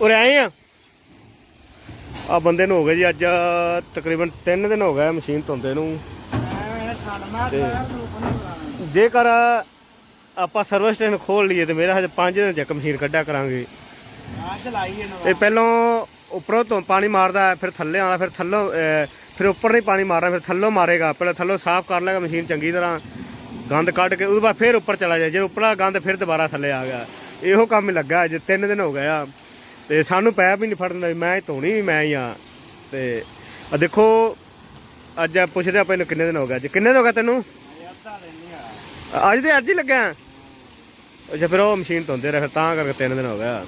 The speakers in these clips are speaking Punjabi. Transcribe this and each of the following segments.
ਉਰੇ ਆਏ ਆ। ਆ ਬੰਦੇ ਨੂੰ ਹੋ ਗਏ ਜੀ ਅੱਜ ਤਕਰੀਬਨ 3 ਦਿਨ ਹੋ ਗਏ ਮਸ਼ੀਨ ਧੋਂਦੇ ਨੂੰ। ਜੇਕਰ ਆਪਾਂ ਸਰਵਿਸ ਸਟੇਸ਼ਨ ਖੋਲ ਲਈਏ ਤੇ ਮੇਰਾ ਹਜੇ 5 ਦਿਨ ਚੱਕ ਮਸ਼ੀਨ ਕੱਢਿਆ ਕਰਾਂਗੇ। ਇਹ ਪਹਿਲੋਂ ਉੱਪਰੋਂ ਤੋਂ ਪਾਣੀ ਮਾਰਦਾ, ਫਿਰ ਥੱਲੇ ਆਉਂਦਾ ਫਿਰ ਥੱਲੋਂ ਫਿਰ ਉੱਪਰ ਨਹੀਂ ਪਾਣੀ ਮਾਰਦਾ ਫਿਰ ਥੱਲੋਂ ਮਾਰੇਗਾ। ਪਹਿਲਾਂ ਥੱਲੋਂ ਸਾਫ਼ ਕਰ ਲੇਗਾ ਮਸ਼ੀਨ ਚੰਗੀ ਤਰ੍ਹਾਂ। ਗੰਦ ਕੱਢ ਕੇ, ਉਹਦੇ ਬਾਅਦ ਫਿਰ ਉੱਪਰ ਚਲਾ ਜਾਏ। ਜੇ ਉੱਪਰਲਾ ਗੰਦ ਫਿਰ ਦੁਬਾਰਾ ਥੱਲੇ ਆ ਗਿਆ। ਇਹੋ ਕੰਮ ਹੀ ਲੱਗਾ ਜੇ ਤਿੰਨ ਦਿਨ ਹੋ ਗਏ ਆ। ਤੇ ਸਾਨੂੰ ਪੈ ਵੀ ਨਹੀਂ ਫੜਨ ਦਾ ਮੈਂ ਧੋਣੀ ਵੀ ਮੈਂ ਹੀ ਆ ਤੇ ਆ ਦੇਖੋ, ਅੱਜ ਪੁੱਛਦੇ ਆਪਾਂ ਇਹਨੂੰ ਕਿੰਨੇ ਦਿਨ ਹੋ ਗਏ ਅੱਜ? ਕਿੰਨੇ ਦਿਨ ਹੋ ਗਏ ਤੈਨੂੰ? ਅੱਜ ਦੇ ਅੱਜ ਹੀ ਲੱਗਾ ਅੱਛਾ, ਫਿਰ ਉਹ ਮਸ਼ੀਨ ਧੋਂਦੇ ਰਹੇ ਤਾਂ ਕਰਕੇ ਤਿੰਨ ਦਿਨ ਹੋ ਗਿਆ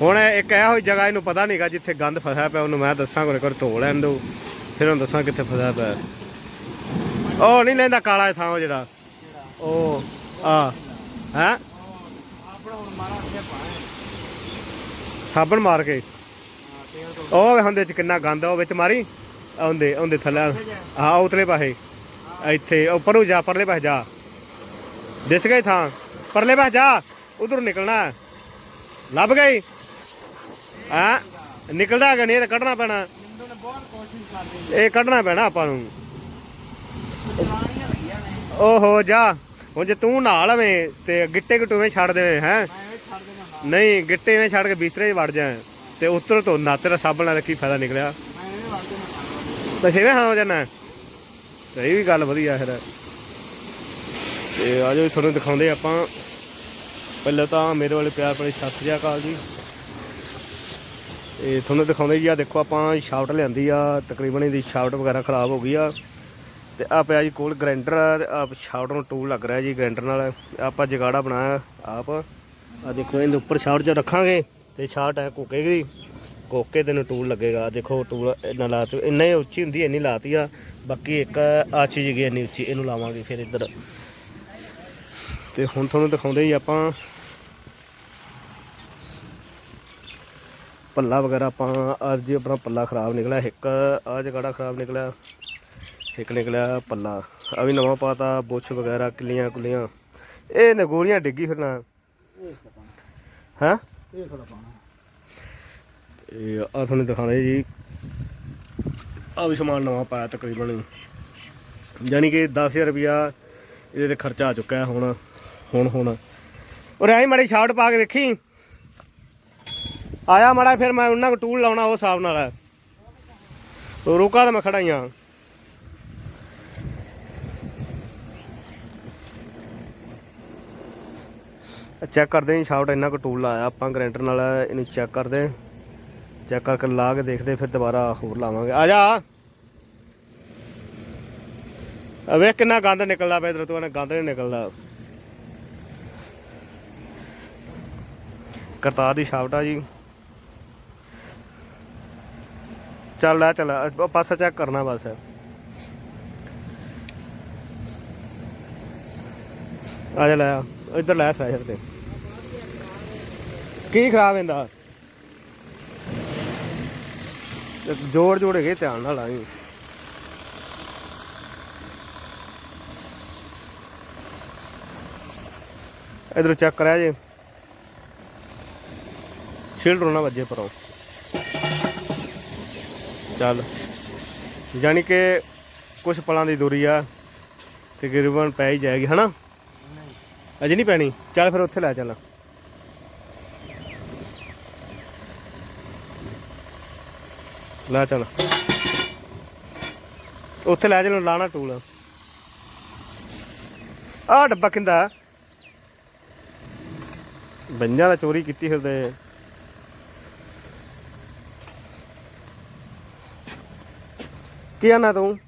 ਹੁਣ ਇੱਕ ਇਹੋ ਜਿਹੀ ਜਗ੍ਹਾ ਇਹਨੂੰ ਪਤਾ ਨਹੀਂਗਾ ਜਿੱਥੇ ਗੰਦ ਫਸਿਆ ਪਿਆ, ਉਹਨੂੰ ਮੈਂ ਦੱਸਾਂ ਕੋਲੇ ਕਰ ਧੋ ਲੈਣ ਦੋ ਫਿਰ ਉਹਨੂੰ ਦੱਸਾਂ ਕਿੱਥੇ ਫਸਿਆ ਪਿਆ। ਉਹ ਨਹੀਂ ਲੈਂਦਾ ਕਾਲਾ ਥਾਂ ਜਿਹੜਾ। ਉਹ, ਆ, ਹੈ? ਸਾਬਣ ਮਾਰ ਕੇ। ਉਹ ਵੇ ਹੁੰਦੇ ਚ ਕਿੰਨਾ ਗੰਦ ਆ, ਉਹ ਵਿੱਚ ਮਾਰੀ, ਆਉਂਦੇ ਆਉਂਦੇ ਥੱਲੇ। ਹਾਂ ਉਤਲੇ ਪਾਸੇ। ਇੱਥੇ ਉੱਪਰੋਂ ਜਾ, ਪਰਲੇ ਪਾਸੇ ਜਾ। ਦਿਸ ਗਈ ਥਾਂ। ਪਰਲੇ ਪਾਸੇ ਜਾ। ਉਧਰ ਨਿਕਲਣਾ। ਲੱਭ ਗਈ। ਹਾਂ? ਨਿਕਲਦਾ ਕਿ ਨਹੀਂ, ਇਹ ਤਾਂ ਕੱਢਣਾ ਪੈਣਾ। ਇਹ ਕੱਢਣਾ ਪੈਣਾ ਆਪਾਂ ਨੂੰ। ਓਹੋ, ਜਾ। ਹੁਣ ਜੇ ਤੂੰ ਨਾਲ ਲਵੇਂ ਤੇ ਗਿੱਟੇ ਘਟੂਵੇਂ ਛੱਡ ਦੇਵੇਂ, ਹੈ? ਨਹੀਂ, ਗਿੱਟੇ ਵਿੱਚ ਛੱਡ ਕੇ ਬਿਸਤਰੇ 'ਚ ਵੜ ਜਾ ਤੇ ਉੱਤਰ ਤੋਂ ਨਾ ਤੇਰਾ ਸਾਬਣ ਨਾਲ ਕੀ ਫਾਇਦਾ ਨਿਕਲਿਆ? ਤਾਂ ਛੇਵੇਂ ਹਾਂ ਹੋ। ਜਾਣਾ ਇਹ ਵੀ ਗੱਲ, ਵਧੀਆ ਫਿਰ। ਤੇ ਆਜੋ ਤੁਹਾਨੂੰ ਦਿਖਾਉਂਦੇ ਆਪਾਂ। ਪਹਿਲਾਂ ਤਾਂ ਮੇਰੇ ਵਾਲੇ ਪਿਆਰ ਭਰੇ ਸਤਿ ਸ੍ਰੀ ਅਕਾਲ ਜੀ। ਇਹ ਤੁਹਾਨੂੰ ਦਿਖਾਉਂਦੇ ਜੀ ਆ ਦੇਖੋ ਆਪਾਂ ਸ਼ਾਫਟ ਲਿਆਂਦੀ ਆ, ਤਕਰੀਬਨ ਇਹਦੀ ਸ਼ਾਫਟ ਵਗੈਰਾ ਖਰਾਬ ਹੋ ਗਈ ਆ। ਤੇ ਆ ਪਿਆ ਜੀ ਕੋਲ ਗ੍ਰਾਈਂਡਰ ਆ, ਤੇ ਆ ਸ਼ਾਫਟ ਨੂੰ ਟੂਲ ਲੱਗ ਰਿਹਾ ਜੀ ਗ੍ਰਾਈਂਡਰ ਨਾਲ। ਆਪਾਂ ਜਗਾੜਾ ਬਣਾਇਆ, ਆਪ। ਆ ਦੇਖੋ, ਇਹਦੇ ਉੱਪਰ ਸ਼ਾਫਟ ਚ ਰੱਖਾਂਗੇ ਤੇ ਸ਼ਾਫਟ ਹੈ ਕੋਕੇ ਦੀ ਕੋਕੇ ਦੇ ਨੂੰ ਟੂਲ ਲੱਗੇਗਾ। ਦੇਖੋ, ਟੂਲ ਇਹਨਾਂ ਲਾ ਇੰਨਾ ਹੀ ਉੱਚੀ ਹੁੰਦੀ, ਇੰਨੀ ਲਾਤੀ ਆ। ਬਾਕੀ ਇੱਕ ਆ ਚੀਜ਼ ਗਈ ਇੰਨੀ ਉੱਚੀ, ਇਹਨੂੰ ਲਾਵਾਂਗੇ ਫਿਰ ਇੱਧਰ। ਤੇ ਹੁਣ ਤੁਹਾਨੂੰ ਦਿਖਾਉਂਦੇ ਜੀ ਆਪਾਂ ਪੱਲਾ ਵਗੈਰਾ, ਆਪਾਂ ਅੱਜ ਜੀ ਆਪਣਾ ਪੱਲਾ ਖਰਾਬ ਨਿਕਲਿਆ। ਇੱਕ ਆ ਜਗਾੜਾ ਖਰਾਬ ਨਿਕਲਿਆ। ਇੱਕ ਨਿਕਲਿਆ ਪੱਲਾ। ਆ ਵੀ ਨਵਾਂ ਪਾਤਾ, ਬੁੱਛ ਵਗੈਰਾ ਕਿੱਲੀਆਂ ਕੁੱਲੀਆਂ ਇਹ ਨੇ ਗੋਲੀਆਂ ਡਿੱਗੀ ਫਿਰਨਾ। ਹਾਂ? ਇਹ ਆ ਤੁਹਾਨੂੰ ਦਿਖਾਉਂਦੇ ਜੀ। ਆ ਵੀ ਸਮਾਨ ਨਵਾਂ ਪਾਇਆ ਤਕਰੀਬਨ। ਯਾਨੀ ਕਿ 10000 ਰੁਪਿਆ ਇਹਦੇ ਤੇ ਖਰਚਾ ਆ ਚੁੱਕਾ ਹੁਣ ਹੁਣ ਹੁਣ। ਔਰ ਐਂ ਮਾੜੀ ਸ਼ਾਰਟ ਪਾ ਕੇ ਵੇਖੀ। ਆਇਆ ਮਾੜਾ ਫਿਰ ਮੈਂ ਉਹਨਾਂ ਕੋ ਟੂਲ ਲਾਉਣਾ ਉਹ ਹਿਸਾਬ ਨਾਲ ਰੋਕਾ ਤਾਂ ਮੈਂ ਖੜਾ ਹੀ ਆ ਚੈੱਕ ਕਰਦੇ ਹਾਂ ਸ਼ਾਫਟ ਇੰਨਾ ਕੁ ਟੂਲ ਲਾਇਆ ਆਪਾਂ ਗ੍ਰੈਂਡਰ ਨਾਲ ਇਹਨੂੰ ਚੈੱਕ ਕਰਦੇ ਚੈੱਕ ਕਰਕੇ ਲਾ ਕੇ ਦੇਖਦੇ, ਫਿਰ ਦੁਬਾਰਾ ਹੋਰ ਲਾਵਾਂਗੇ। ਆ ਜਾ। ਵੇਖ ਕਿੰਨਾ ਗੰਦ ਨਿਕਲਦਾ ਪਿਆ ਇਧਰ ਤੋਂ ਨਾ ਗੰਦ ਨਹੀਂ ਨਿਕਲਦਾ। ਕਰਤਾਰ ਦੀ ਸ਼ਾਫਟ ਆ ਜੀ। ਚੱਲ ਲੈ, ਚੱਲ ਉਹ ਪਾਸਾ ਚੈੱਕ ਕਰਨਾ ਬਸ। ਆ ਜਾ ਲੈ, ਆ। ਇੱਧਰ ਲੈ ਫੈਸ਼ਰ ਤੇ। ਕੀ ਖਰਾਬ ਹੁੰਦਾ ਜੋੜ ਜੋੜ ਹੈਗੇ ਧਿਆਨ ਨਾਲ ਆਈ ਇਧਰ ਚੈੱਕ ਕਰਿਆ ਜੇ। ਸ਼ੀਲਡ ਰੋਣਾ ਵੱਜੇ ਪਰੋਂ। ਚੱਲ। ਯਾਨੀ ਕਿ ਕੁਝ ਪਲਾਂ ਦੀ ਦੂਰੀ ਆ ਤਕਰੀਬਨ ਪੈ ਹੀ ਜਾਏਗੀ ਹਨਾ? ਅਜੇ ਨਹੀਂ ਪੈਣੀ। ਚੱਲ ਫਿਰ ਉੱਥੇ ਲੈ ਚੱਲ। ਲੈ ਚੱਲ। ਉੱਥੇ ਲੈ ਚੱਲ, ਲਾਣਾ ਟੂਲ। ਆ ਡੱਬਾ ਕਿੰਦਾ? ਬੰਜਾਂ ਦਾ ਚੋਰੀ ਕੀਤੀ ਫਿਰਦੇ। ਕੀ ਆਨਾ ਤੂੰ?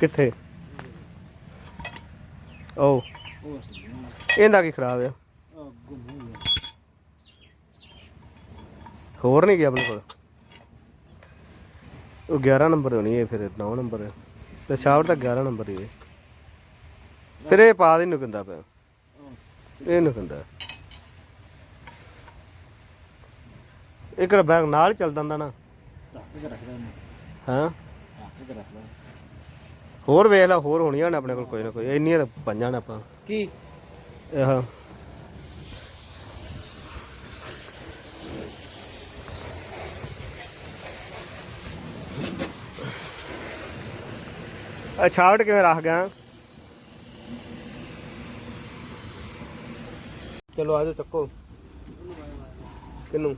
ਕਿੱਥੇ? ਓ ਇਹਦਾ ਕੀ ਖਰਾਬ ਆ? ਹੋਰ ਨਹੀਂ ਗਿਆ ਆਪਣੇ ਕੋਲ। ਉਹ 11 ਨੰਬਰ ਹੋਣੀ ਹੈ ਫਿਰ 9 ਨੰਬਰ। ਤੇ ਸ਼ਾਵਟ ਤਾਂ 11 ਨੰਬਰ ਹੀ ਹੈ ਫਿਰ ਇਹ ਪਾ ਦੇ ਨੂੰ ਕਿੰਦਾ ਪਿਆ। ਇਹ ਨੂੰ ਕਿੰਦਾ। ਇੱਕ ਬੈਗ ਨਾਲ ਚੱਲ ਜਾਂਦਾ ਨਾ। ਹਾਂ? ਹੋਰ ਵੇਖ ਲੈ ਹੋਰ ਹੋਣੀਆਂ ਨੇ ਆਪਣੇ ਕੋਲ ਕੋਈ ਨਾ ਕੋਈ। ਇੰਨੀਆਂ ਤਾਂ ਪੰਜਾਂ ਨੇ ਆਪਾਂ। ਕੀ? ਇਹ ਛਾਵਟ ਕਿਵੇਂ ਰੱਖ ਗਿਆ? ਚਲੋ ਆਜੋ ਚੱਕੋ। ਕਿਨੂੰ?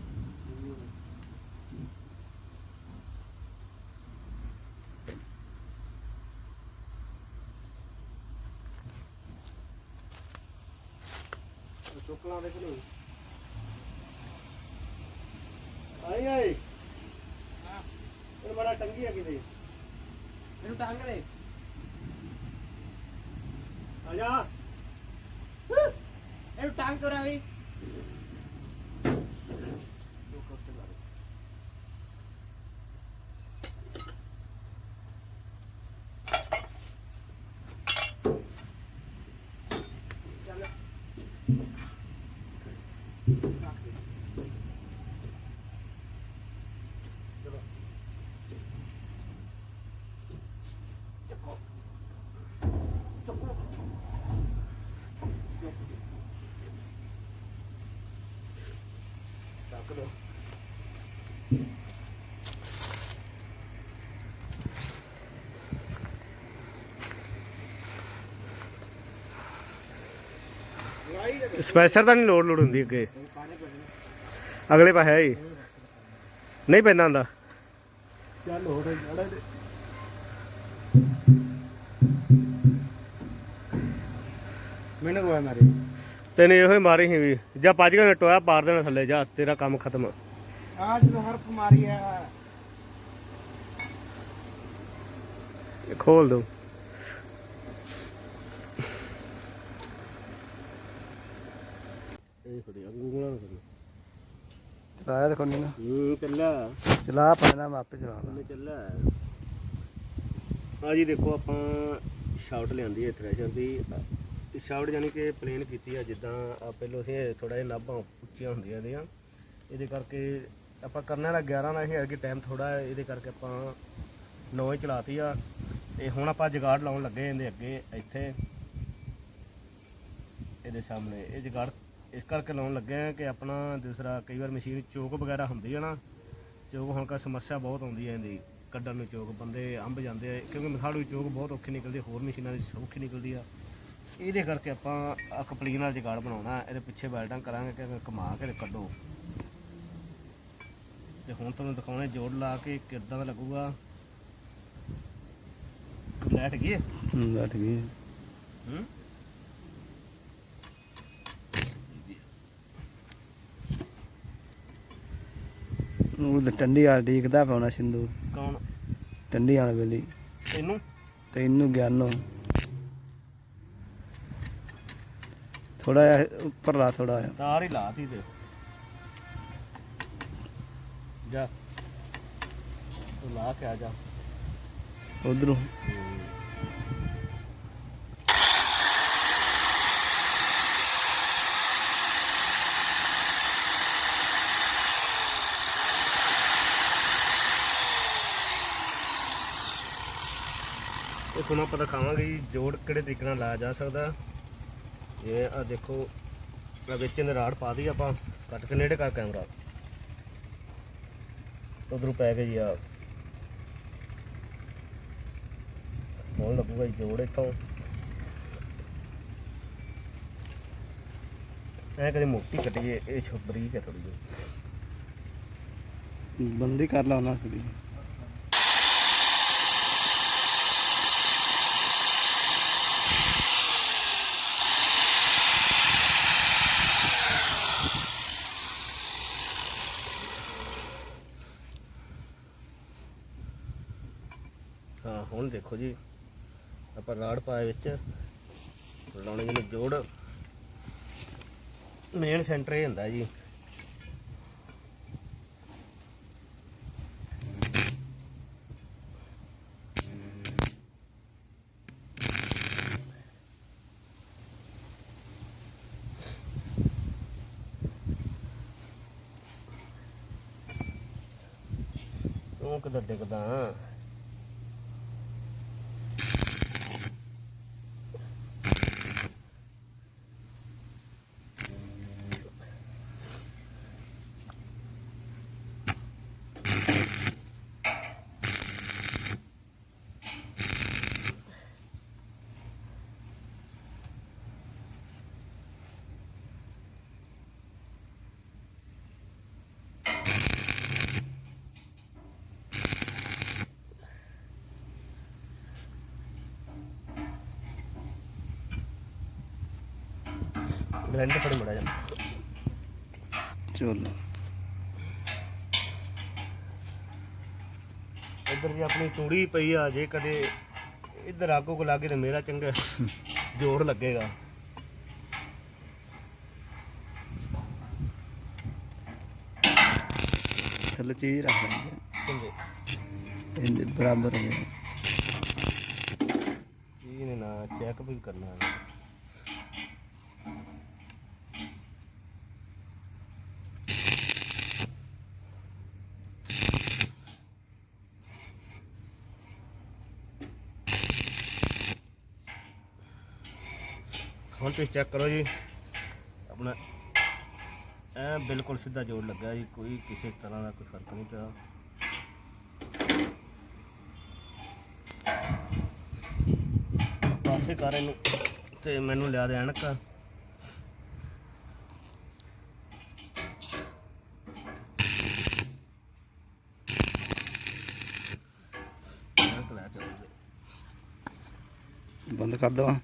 ਚੁੱਕਲਾਂ ਦੇ ਕਿਨੂੰ ਆਈ ਆਈ। ਇਹ ਬੜਾ ਟੰਗੀ ਆ ਕਿਤੇ। ਇਹਨੂੰ ਟਾਂਗ ਲੈ ਆ ਜਾ ਇਹਨੂੰ ਟਾਂਗ ਚੱਕ ਸਪੈਸਰ ਤਾਂ ਨਹੀਂ ਲੋਡ ਲੋਡ ਹੁੰਦੀ ਅੱਗੇ। ਅਗਲੇ ਪਾਸੇ ਹੈ ਨਹੀਂ ਪੈਂਦਾ ਹੁੰਦਾ। ਚੱਲ ਹੋ ਰਿਹਾ ਜੜਾ ਮੈਨੂੰ ਕੋਈ ਮਾਰੀ। ਤੈਨੂੰ ਇਹੋ ਹੀ ਮਾਰੀ ਸੀ ਵੀ ਜਾਂ ਪੱਜ ਕੇ ਟੋਇਆ ਪਾਰ ਦੇਣਾ ਥੱਲੇ ਜਾ ਤੇਰਾ ਕੰਮ ਖਤਮ। ਆਜ ਨੂੰ ਹਰ ਕੁਮਾਰੀ ਆ ਇਹ ਖੋਲ ਦੋ। ਚਲਾਇਆ ਦੇਖੋ ਨੀ ਨਾ ਹੂੰ ਚੱਲਾ ਚਲਾ ਪੈਣਾ ਮੈਂ ਆਪੇ ਚਲਾ ਲਾ ਚੱਲਾ ਆ ਜੀ ਦੇਖੋ ਆਪਾਂ ਸ਼ਾਟ ਲਿਆਂਦੀ ਹੈ ਥ੍ਰੈਸ਼ਰ ਦੀ ਇਹ ਯਾਨੀ ਕਿ ਪਲੇਨ ਕੀਤੀ ਆ, ਜਿੱਦਾਂ ਆ ਪਹਿਲੋਂ ਅਸੀਂ ਥੋੜਾ ਜਿਹਾ ਨਾਭਾਂ ਉੱਚੀਆਂ ਹੁੰਦੀਆਂ ਇਹਦੀਆਂ। ਇਹਦੇ ਕਰਕੇ ਆਪਾਂ ਕਰਨਾ ਵਾਲਾ 11 ਦਾ ਇਹ ਕਿ ਟਾਈਮ ਥੋੜਾ ਇਹਦੇ ਕਰਕੇ ਆਪਾਂ 9 ਚਲਾਤੀ ਆ। ਤੇ ਹੁਣ ਆਪਾਂ ਜਗਾੜ ਲਾਉਣ ਲੱਗੇ ਇਹਦੇ ਅੱਗੇ, ਇੱਥੇ। ਇਹਦੇ ਸਾਹਮਣੇ। ਇਹ ਜਗਾੜ ਇਸ ਕਰਕੇ ਲਾਉਣ ਲੱਗੇ ਆ ਕਿ ਆਪਣਾ ਦੂਸਰਾ ਕਈ ਵਾਰ ਮਸ਼ੀਨ ਚੋਕ ਵਗੈਰਾ ਹੁੰਦੀ ਆ ਨਾ, ਚੋਕ ਹੁਣ ਕਾ ਸਮੱਸਿਆ ਬਹੁਤ ਆਉਂਦੀ ਹੈ ਇਹਦੀ। ਕੱਢਣ ਨੂੰ ਚੋਕ ਬੰਦੇ ਅੰਬ ਜਾਂਦੇ ਆ, ਕਿਉਂਕਿ ਮਸਾੜੂ ਚੋਕ ਬਹੁਤ ਔਖੀ ਨਿਕਲਦੀ ਹੋਰ ਮਸ਼ੀਨਾਂ ਦੀ ਸੌਖੀ ਨਿਕਲਦੀ ਆ। ਇਹਦੇ ਕਰਕੇ ਆਪਾਂ ਕਪਲੀਨ ਨਾਲ ਜਗਾੜ ਬਣਾਉਣਾ ਇਹਦੇ ਪਿੱਛੇ ਵੈਲਡਾਂ ਕਰਾਂਗੇ ਕਿ ਕਮਾ ਕੇ ਕੱਢੋ। ਤੇ ਹੁਣ ਤੁਹਾਨੂੰ ਦਿਖਾਉਣੇ ਜੋੜ ਲਾ ਕੇ ਕਿੱਦਾਂ ਦਾ ਲੱਗੂਗਾ। ਲੈਟ ਗਈ ਹੂੰ ਲੈਟ ਗਈ ਹੂੰ? ਉਹ ਟੰਡੀ ਵਾਲ ਡੀਕਦਾ ਪਾਉਣਾ ਸਿੰਦੂਰ। ਕੌਣ? ਟੰਡੀ ਵਾਲ ਵੇਲੀ ਤੈਨੂੰ? ਤੈਨੂੰ ਗਿਆਨੋ। ਥੋੜਾ ਜਿਹਾ ਉੱਪਰ ਲਾ ਥੋੜਾ ਜਿਹਾ। ਤਾਰ ਹੀ ਲਾਤੀ ਤੇ। ਜਾ। ਤੂੰ ਲਾ ਕੇ ਆ ਜਾ। ਉਧਰੋਂ। ਇਹ ਤੁਹਾਨੂੰ ਆਪਾਂ ਦਿਖਾਵਾਂਗੇ ਜੀ ਜੋੜ ਕਿਹੜੇ ਤਰੀਕੇ ਨਾਲ ਲਾਇਆ ਜਾ ਸਕਦਾ। ਇਹ ਆ ਦੇਖੋ, ਆ ਵਿੱਚ ਇਹਨੇ ਰਾੜ ਪਾ ਦੀ ਆਪਾਂ ਕੱਟ ਕੇ ਨੇੜੇ ਕਰ ਕੈਮਰਾ। ਉਧਰੋਂ ਪੈ ਗਈ ਆ। ਹੁਣ ਲੱਗੂਗਾ ਜੀ, ਜੋੜ ਇੱਥੋਂ। ਐ ਕਦੇ ਮੋਟੀ ਕੱਟੀਏ ਇਹ ਛੋ ਹੈ ਥੋੜੀ ਜਿਹੀ। ਬੰਦੀ ਕਰ ਲਾ ਉਹਨਾਂ ਥੋੜੀ ਹਾਂ, ਹੁਣ ਦੇਖੋ ਜੀ। ਆਪਾਂ ਰਾੜ ਪਾਏ ਵਿੱਚ। ਲਾਉਣੇ ਜਿਹਨੂੰ ਜੋੜ। ਮੇਨ ਸੈਂਟਰ ਇਹ ਹੁੰਦਾ ਜੀ। ਤੂੰ ਕਿੱਧਰ ਡਿੱਗਦਾ? ਗ੍ਰੈਂਡਰ ਫੜੀ ਮੜਾ ਜਾ। ਚਲੋ। ਇੱਧਰ ਜੀ ਆਪਣੀ ਤੂੜੀ ਪਈ ਆ ਜੇ ਕਦੇ ਇੱਧਰ ਆਗੂ ਕੋ ਲੱਗੇ ਤੇ ਮੇਰਾ ਚੰਗਾ ਜ਼ੋਰ ਲੱਗੇਗਾ। ਥੱਲੇ ਚੀਜ਼ ਰੱਖ ਲੈਂਦੇ ਚੰਗੇ। ਇਹਦੇ ਬਰਾਬਰ ਹੋ ਗਿਆ ਜੀ ਨੇ ਨਾ ਚੈੱਕ ਵੀ ਕਰਨਾ। ਹੈ ਹੁਣ ਤੁਸੀਂ ਚੈੱਕ ਕਰੋ ਜੀ। ਆਪਣਾ ਐ ਬਿਲਕੁਲ ਸਿੱਧਾ ਜੋੜ ਲੱਗਾ ਜੀ, ਕੋਈ ਕਿਸੇ ਤਰ੍ਹਾਂ ਦਾ ਕੋਈ ਫ਼ਰਕ ਨਹੀਂ ਪਿਆ। ਪਾਸੇ ਕਰ ਇਹਨੂੰ ਤੇ ਮੈਨੂੰ ਲਿਆ ਦੇ ਐਨਕ। ਐਨਕ ਲੈ ਚੱਲ ਬੰਦ ਕਰ ਦਵਾ।